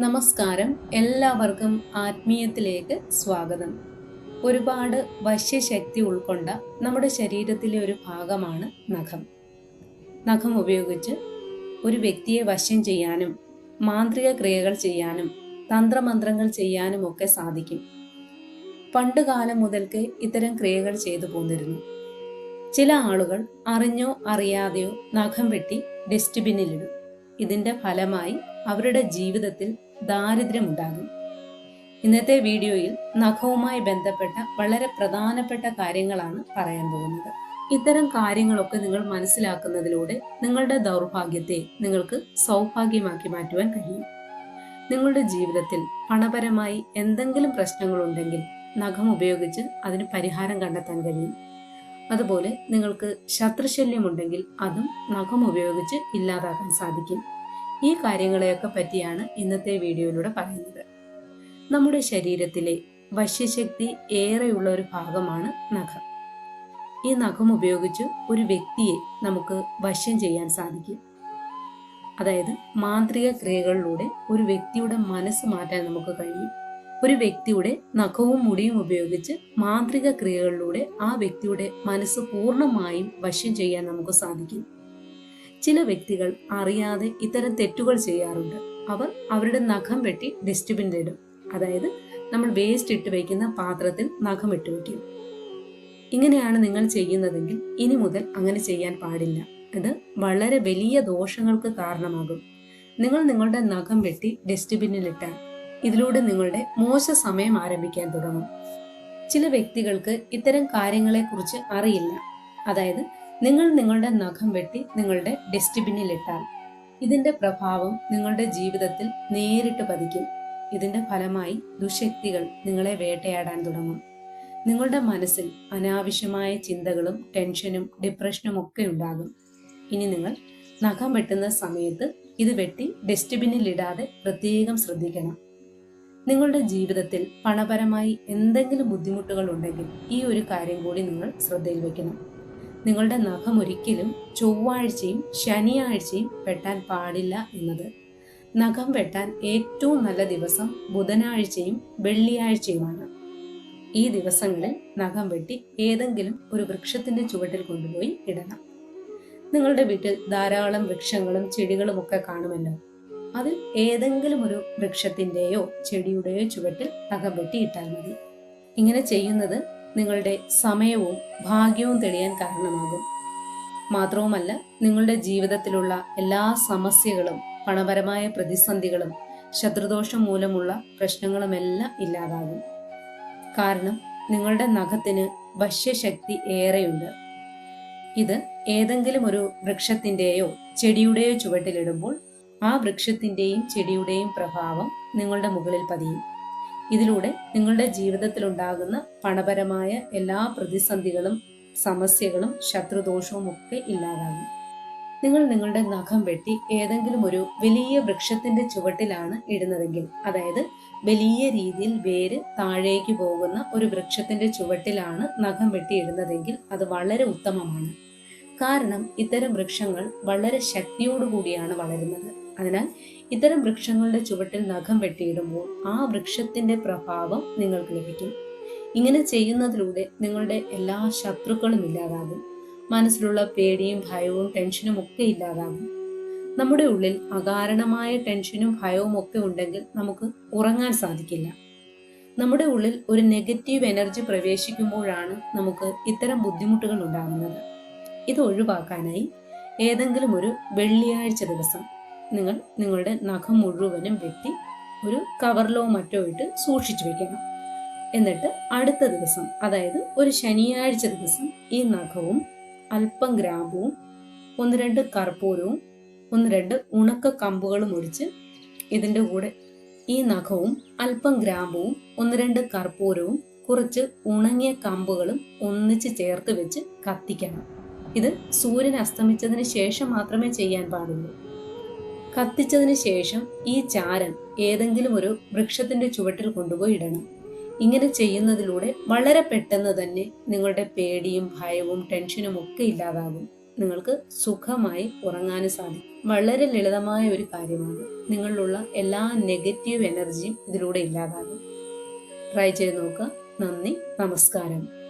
നമസ്കാരം. എല്ലാവർക്കും ആത്മീയത്തിലേക്ക് സ്വാഗതം. ഒരുപാട് വശ്യശക്തി ഉൾക്കൊണ്ട നമ്മുടെ ശരീരത്തിലെ ഒരു ഭാഗമാണ് നഖം. നഖം ഉപയോഗിച്ച് ഒരു വ്യക്തിയെ വശ്യം ചെയ്യാനും മാന്ത്രിക ക്രിയകൾ ചെയ്യാനും തന്ത്രമന്ത്രങ്ങൾ ചെയ്യാനും ഒക്കെ സാധിക്കും. പണ്ടുകാലം മുതൽക്ക് ഇത്തരം ക്രിയകൾ ചെയ്തു പോന്നിരുന്നു. ചില ആളുകൾ അറിഞ്ഞോ അറിയാതെയോ നഖം വെട്ടി ഡസ്റ്റ്ബിന്നിലിടും ഇതിന്റെ ഫലമായി അവരുടെ ജീവിതത്തിൽ ദാരിദ്ര്യമുണ്ടാകും. ഇന്നത്തെ വീഡിയോയിൽ നഖവുമായി ബന്ധപ്പെട്ട വളരെ പ്രധാനപ്പെട്ട കാര്യങ്ങളാണ് പറയാൻ പോകുന്നത്. ഇത്തരം കാര്യങ്ങളൊക്കെ നിങ്ങൾ മനസ്സിലാക്കുന്നതിലൂടെ നിങ്ങളുടെ ദൗർഭാഗ്യത്തെ നിങ്ങൾക്ക് സൗഭാഗ്യമാക്കി മാറ്റുവാൻ കഴിയും. നിങ്ങളുടെ ജീവിതത്തിൽ പണപരമായി എന്തെങ്കിലും പ്രശ്നങ്ങളുണ്ടെങ്കിൽ നഖം ഉപയോഗിച്ച് അതിന് പരിഹാരം കണ്ടെത്താൻ കഴിയും. അതുപോലെ നിങ്ങൾക്ക് ശത്രുശല്യമുണ്ടെങ്കിൽ അതും നഖം ഉപയോഗിച്ച് ഇല്ലാതാക്കാൻ സാധിക്കും. ഈ കാര്യങ്ങളെയൊക്കെ പറ്റിയാണ് ഇന്നത്തെ വീഡിയോയിലൂടെ പറയുന്നത്. നമ്മുടെ ശരീരത്തിലെ വശ്യശക്തി ഏറെയുള്ള ഒരു ഭാഗമാണ് നഖം. ഈ നഖം ഉപയോഗിച്ച് ഒരു വ്യക്തിയെ നമുക്ക് വശ്യം ചെയ്യാൻ സാധിക്കും. അതായത് മാന്ത്രിക ക്രിയകളിലൂടെ ഒരു വ്യക്തിയുടെ മനസ്സ് മാറ്റാൻ നമുക്ക് കഴിയും. ഒരു വ്യക്തിയുടെ നഖവും മുടിയും ഉപയോഗിച്ച് മാന്ത്രിക ക്രിയകളിലൂടെ ആ വ്യക്തിയുടെ മനസ്സ് പൂർണമായും വശ്യം ചെയ്യാൻ നമുക്ക് സാധിക്കും. ചില വ്യക്തികൾ അറിയാതെ ഇത്തരം തെറ്റുകൾ ചെയ്യാറുണ്ട്. അവർ അവരുടെ നഖം വെട്ടി ഡസ്റ്റ്ബിനിലിടും അതായത് നമ്മൾ വേസ്റ്റ് ഇട്ട് വയ്ക്കുന്ന പാത്രത്തിൽ നഖം ഇട്ട് വയ്ക്കും ഇങ്ങനെയാണ് നിങ്ങൾ ചെയ്യുന്നതെങ്കിൽ ഇനി മുതൽ അങ്ങനെ ചെയ്യാൻ പാടില്ല. ഇത് വളരെ വലിയ ദോഷങ്ങൾക്ക് കാരണമാകും. നിങ്ങൾ നിങ്ങളുടെ നഖം വെട്ടി ഡസ്റ്റ്ബിന്നിൽ ഡസ്റ്റ്ബിന്നിലിട്ടാൽ ഇതിലൂടെ നിങ്ങളുടെ മോശ സമയം ആരംഭിക്കാൻ തുടങ്ങും. ചില വ്യക്തികൾക്ക് ഇത്തരം കാര്യങ്ങളെക്കുറിച്ച് അറിയില്ല. അതായത് നിങ്ങൾ നിങ്ങളുടെ നഖം വെട്ടി നിങ്ങളുടെ ഡസ്റ്റ്ബിന്നിൽ ഇട്ടാൽ ഇതിന്റെ പ്രഭാവം നിങ്ങളുടെ ജീവിതത്തിൽ നേരിട്ട് പതിക്കും. ഇതിന്റെ ഫലമായി ദുശക്തികൾ നിങ്ങളെ വേട്ടയാടാൻ തുടങ്ങും. നിങ്ങളുടെ മനസ്സിൽ അനാവശ്യമായ ചിന്തകളും ടെൻഷനും ഡിപ്രഷനും ഒക്കെ ഉണ്ടാകും. ഇനി നിങ്ങൾ നഖം വെട്ടുന്ന സമയത്ത് ഇത് വെട്ടി ഡസ്റ്റ്ബിന്നിൽ ഇടാതെ പ്രത്യേകം ശ്രദ്ധിക്കണം. നിങ്ങളുടെ ജീവിതത്തിൽ പണപരമായി എന്തെങ്കിലും ബുദ്ധിമുട്ടുകൾ ഉണ്ടെങ്കിൽ ഈ ഒരു കാര്യം കൂടി നിങ്ങൾ ശ്രദ്ധയിൽ വെക്കണം. നിങ്ങളുടെ നഖം ഒരിക്കലും ചൊവ്വാഴ്ചയും ശനിയാഴ്ചയും വെട്ടാൻ പാടില്ല എന്നത്. നഖം വെട്ടാൻ ഏറ്റവും നല്ല ദിവസം ബുധനാഴ്ചയും വെള്ളിയാഴ്ചയുമാണ്. ഈ ദിവസങ്ങളിൽ നഖം വെട്ടി ഏതെങ്കിലും ഒരു വൃക്ഷത്തിന്റെ ചുവട്ടിൽ കൊണ്ടുപോയി ഇടണം. നിങ്ങളുടെ വീട്ടിൽ ധാരാളം വൃക്ഷങ്ങളും ചെടികളും ഒക്കെ കാണുമല്ലോ. അതിൽ ഏതെങ്കിലും ഒരു വൃക്ഷത്തിന്റെയോ ചെടിയുടെയോ ചുവട്ടിൽ നഖം വെട്ടി ഇട്ടാൽ മതി. ഇങ്ങനെ ചെയ്യുന്നത് നിങ്ങളുടെ സമയവും ഭാഗ്യവും തെളിയാൻ കാരണമാകും. മാത്രവുമല്ല നിങ്ങളുടെ ജീവിതത്തിലുള്ള എല്ലാ സമസ്യകളും പണപരമായ പ്രതിസന്ധികളും ശത്രുദോഷം മൂലമുള്ള പ്രശ്നങ്ങളുമെല്ലാം ഇല്ലാതാകും. കാരണം നിങ്ങളുടെ നഖത്തിന് വശ്യശക്തി ഏറെയുണ്ട്. ഇത് ഏതെങ്കിലും ഒരു വൃക്ഷത്തിന്റെയോ ചെടിയുടെയോ ചുവട്ടിലിടുമ്പോൾ ആ വൃക്ഷത്തിന്റെയും ചെടിയുടെയും പ്രഭാവം നിങ്ങളുടെ മുകളിൽ പതിയും. ഇതിലൂടെ നിങ്ങളുടെ ജീവിതത്തിൽ ഉണ്ടാകുന്ന പണപരമായ എല്ലാ പ്രതിസന്ധികളും സമസ്യകളും ശത്രുദോഷവും ഒക്കെ ഇല്ലാതാകും. നിങ്ങൾ നിങ്ങളുടെ നഖം വെട്ടി ഏതെങ്കിലും ഒരു വലിയ വൃക്ഷത്തിന്റെ ചുവട്ടിലാണ് ഇടുന്നതെങ്കിൽ അതായത് വലിയ രീതിയിൽ വേര് താഴേക്ക് പോകുന്ന ഒരു വൃക്ഷത്തിന്റെ ചുവട്ടിലാണ് നഖം വെട്ടി ഇടുന്നതെങ്കിൽ അത് വളരെ ഉത്തമമാണ്. കാരണം ഇത്തരം വൃക്ഷങ്ങൾ വളരെ ശക്തിയോടുകൂടിയാണ് വളരുന്നത്. അതിനാൽ ഇത്തരം വൃക്ഷങ്ങളുടെ ചുവട്ടിൽ നഖം വെട്ടിയിടുമ്പോൾ ആ വൃക്ഷത്തിന്റെ പ്രഭാവം നിങ്ങൾക്ക് ലഭിക്കും. ഇങ്ങനെ ചെയ്യുന്നതിലൂടെ നിങ്ങളുടെ എല്ലാ ശത്രുക്കളും ഇല്ലാതാകും. മനസ്സിലുള്ള പേടിയും ഭയവും ടെൻഷനും ഒക്കെ ഇല്ലാതാകും. നമ്മുടെ ഉള്ളിൽ അകാരണമായ ടെൻഷനും ഭയവും ഒക്കെ ഉണ്ടെങ്കിൽ നമുക്ക് ഉറങ്ങാൻ സാധിക്കില്ല. നമ്മുടെ ഉള്ളിൽ ഒരു നെഗറ്റീവ് എനർജി പ്രവേശിക്കുമ്പോഴാണ് നമുക്ക് ഇത്തരം ബുദ്ധിമുട്ടുകൾ ഉണ്ടാകുന്നത്. ഇത് ഒഴിവാക്കാനായി ഏതെങ്കിലും ഒരു വെള്ളിയാഴ്ച ദിവസം നിങ്ങൾ നിങ്ങളുടെ നഖം മുഴുവനും വെട്ടി ഒരു കവറിലോ മറ്റോ ഇട്ട് സൂക്ഷിച്ചു വെക്കണം. എന്നിട്ട് അടുത്ത ദിവസം അതായത് ഒരു ശനിയാഴ്ച ദിവസം ഈ നഖവും അല്പം ഗ്രാമ്പുവും ഒന്ന് രണ്ട് കർപ്പൂരവും ഒന്ന് രണ്ട് ഉണക്ക കമ്പുകളും ഒടിച്ച് ഇതിന്റെ കൂടെ ഈ നഖവും അല്പം ഗ്രാമ്പുവും ഒന്ന് രണ്ട് കർപ്പൂരവും കുറച്ച് ഉണങ്ങിയ കമ്പുകളും ഒന്നിച്ച് ചേർത്ത് വെച്ച് കത്തിക്കണം. ഇത് സൂര്യൻ അസ്തമിച്ചതിന് ശേഷം മാത്രമേ ചെയ്യാൻ പാടുള്ളൂ. കത്തിച്ചതിന് ശേഷം ഈ ചാരം ഏതെങ്കിലും ഒരു വൃക്ഷത്തിന്റെ ചുവട്ടിൽ കൊണ്ടുപോയി ഇടണം. ഇങ്ങനെ ചെയ്യുന്നതിലൂടെ വളരെ പെട്ടെന്ന് തന്നെ നിങ്ങളുടെ പേടിയും ഭയവും ടെൻഷനും ഒക്കെ ഇല്ലാതാകും. നിങ്ങൾക്ക് സുഖമായി ഉറങ്ങാനും സാധിക്കും. വളരെ ലളിതമായ ഒരു കാര്യമാണ്. നിങ്ങളിലുള്ള എല്ലാ നെഗറ്റീവ് എനർജിയും ഇതിലൂടെ ഇല്ലാതാകും. ട്രൈ ചെയ്ത് നോക്കുക. നന്ദി. നമസ്കാരം.